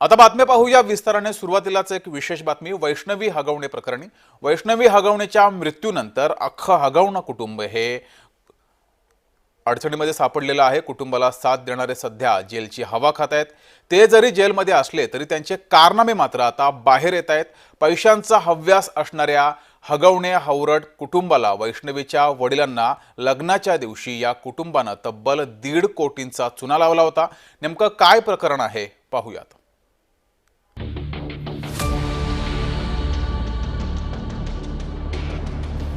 आता बातम्या पाहूया. विस्ताराने सुरुवातीलाच एक विशेष बातमी. वैष्णवी हगवणे प्रकरणी. वैष्णवी हगवणेच्या मृत्यूनंतर अख्खं हगवणं कुटुंब हे अडचणीमध्ये सापडलेलं आहे. कुटुंबाला साथ देणारे सध्या जेलची हवा खात आहेत. ते जरी जेलमध्ये असले तरी त्यांचे कारनामे मात्र आता बाहेर येत आहेत. पैशांचा हव्यास असणाऱ्या हगवणे हवरट कुटुंबाला वैष्णवीच्या वडिलांना लग्नाच्या दिवशी या कुटुंबानं तब्बल दीड कोटींचा चुना लावला होता. नेमकं काय प्रकरण आहे? पाहूयात.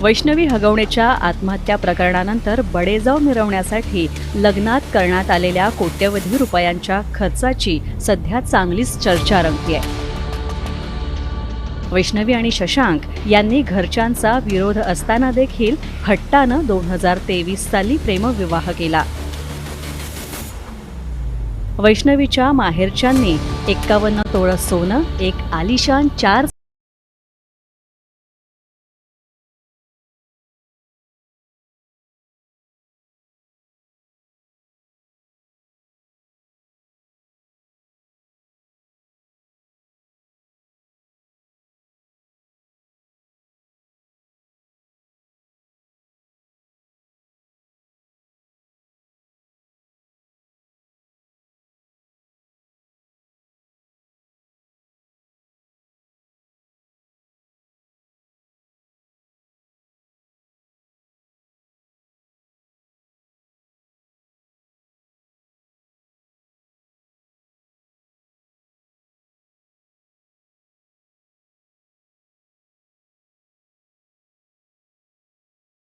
वैष्णवी हगवणेच्या आत्महत्या प्रकरणानंतर बडेजाव मिरवण्यासाठी लग्नात करण्यात आलेल्या कोट्यवधी रुपयांच्या खर्चाची सध्या चांगलीच चर्चा रंगती आहे वैष्णवी आणि शशांक यांनी घरच्यांचा विरोध असताना देखील हट्टानं दोन हजार तेवीस साली प्रेमविवाह केला. वैष्णवीच्या माहेरच्यांनी एक्कावन्न तोळं सोनं एक आलिशान चार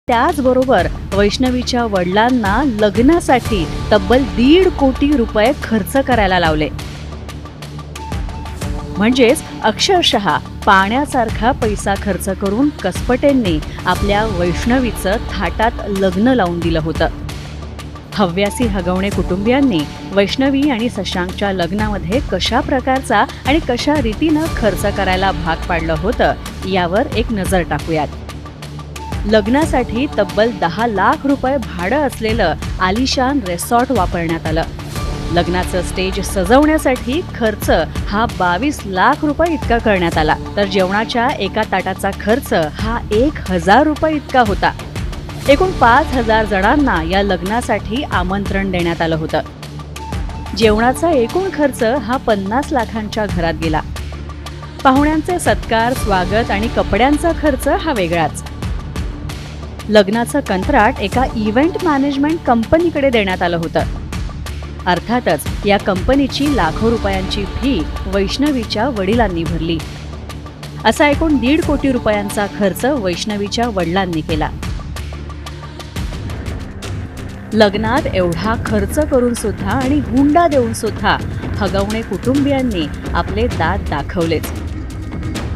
त्याचबरोबर वैष्णवीच्या वडिलांना लग्नासाठी तब्बल दीड कोटी रुपये खर्च करायला लावले. म्हणजेच अक्षरशः पाण्यासारखा पैसा खर्च करून कसपटेंनी आपल्या वैष्णवीचं थाटात लग्न लावून दिलं होतं. हव्यासी हगवणे कुटुंबियांनी वैष्णवी आणि सशांकच्या लग्नामध्ये कशा प्रकारचा आणि कशा रीतीनं खर्च करायला भाग पाडलं होतं यावर एक नजर टाकूयात. लग्नासाठी तब्बल दहा लाख रुपये भाडं असलेलं आलिशान रेसॉर्ट वापरण्यात आलं. लग्नाचं स्टेज सजवण्यासाठी खर्च हा बावीस लाख रुपये इतका करण्यात आला. तर जेवणाच्या एका ताटाचा खर्च हा एक हजार रुपये इतका होता. एकूण पाच हजार जणांना या लग्नासाठी आमंत्रण देण्यात आलं होतं. जेवणाचा एकूण खर्च हा पन्नास लाखांच्या घरात गेला. पाहुण्यांचे सत्कार स्वागत आणि कपड्यांचा खर्च हा वेगळाच. लग्नाचं कंत्राट एका इव्हेंट मॅनेजमेंट कंपनीकडे देण्यात आलं होतं. अर्थातच या कंपनीची लाखो रुपयांची फी वैष्णवीच्या वडिलांनी भरली. असा एकूण दीड कोटी रुपयांचा खर्च वैष्णवीच्या वडिलांनी केला. लग्नात एवढा खर्च करून सुद्धा आणि हुंडा देऊन सुद्धा हगवणे कुटुंबियांनी आपले दात दाखवलेच.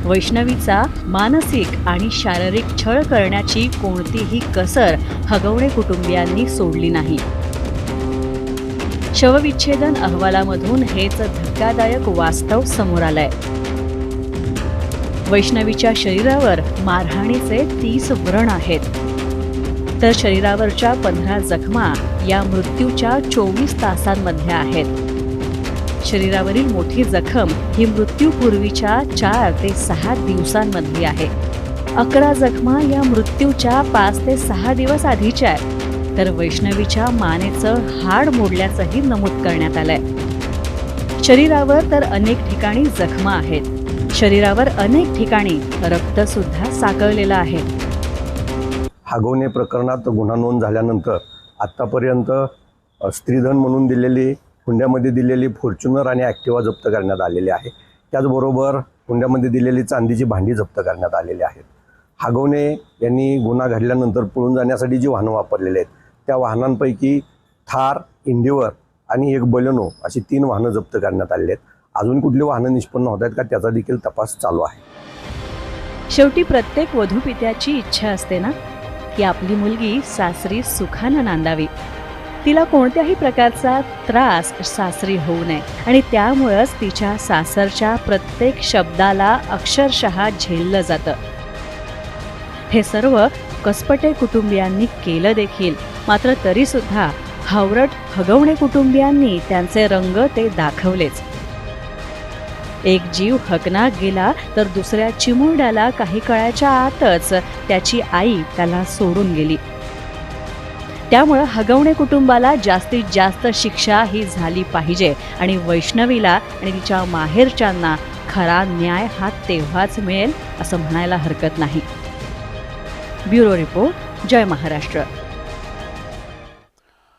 वैष्णवीचा मानसिक आणि शारीरिक छळ करण्याची कोणतीही कसर हगवणे कुटुंबियांनी सोडली नाही. शवविच्छेदन अहवालामधून हेच धक्कादायक वास्तव समोर आलंय. वैष्णवीच्या शरीरावर मारहाणीचे तीस व्रण आहेत. तर शरीरावरच्या पंधरा जखमा या मृत्यूच्या चोवीस तासांमध्ये आहेत. शरीरावरील मोठी जखम ही मृत्यूपूर्वीच्या चार ते सहा दिवसांमधली आहे. अकरा जखमा या मृत्यूच्या पाच ते सहा दिवस आधीच्या आहेत. तर वैष्णवीच्या मानेचं हाड मोडल्याचंही नमूद करण्यात आलंय. शरीरावर तर अनेक ठिकाणी जखमा आहेत. शरीरावर अनेक ठिकाणी रक्त सुद्धा साकळलेलं आहे. हागवणे प्रकरणात गुन्हा नोंद झाल्यानंतर आत्तापर्यंत स्त्रीधन म्हणून दिलेली हुंड्यामध्ये दिलेली फॉर्च्युनर आणि ॲक्टिवा जप्त करण्यात आलेली आहे. त्याचबरोबर हुंड्यामध्ये दिलेली चांदीची भांडी जप्त करण्यात आलेली आहेत. हागवणे यांनी गुन्हा घडल्यानंतर पळून जाण्यासाठी जी वाहनं वापरलेली आहेत त्या वाहनांपैकी थार इंडिवर आणि एक बलेनो अशी तीन वाहनं जप्त करण्यात आलेली आहेत. अजून कुठली वाहनं निष्पन्न होत आहेत का त्याचा देखील तपास चालू आहे. शेवटी प्रत्येक वधूपित्याची इच्छा असते ना? की आपली मुलगी सासरी सुखानं नांदावी. तिला कोणत्याही प्रकारचा त्रास सासरी होऊ नये. आणि त्यामुळंच तिच्या सासरच्या प्रत्येक शब्दाला अक्षरशः झेललं जातं. हे सर्व कसपटे कुटुंबियांनी केलं देखील. मात्र तरीसुद्धा हावरट हगवणे कुटुंबियांनी त्यांचे रंग ते दाखवलेच. एक जीव हकनाक गेला तर दुसऱ्या चिमुरड्याला काही काळाच्या आतच त्याची आई त्याला सोडून गेली. त्यामुळं हगवणे कुटुंबाला जास्तीत जास्त शिक्षा ही झाली पाहिजे आणि वैष्णवीला आणि तिच्या माहेरच्यांना खरा न्याय हा तेव्हाच मिळेल असं म्हणायला हरकत नाही. ब्युरो रिपोर्ट जय महाराष्ट्र.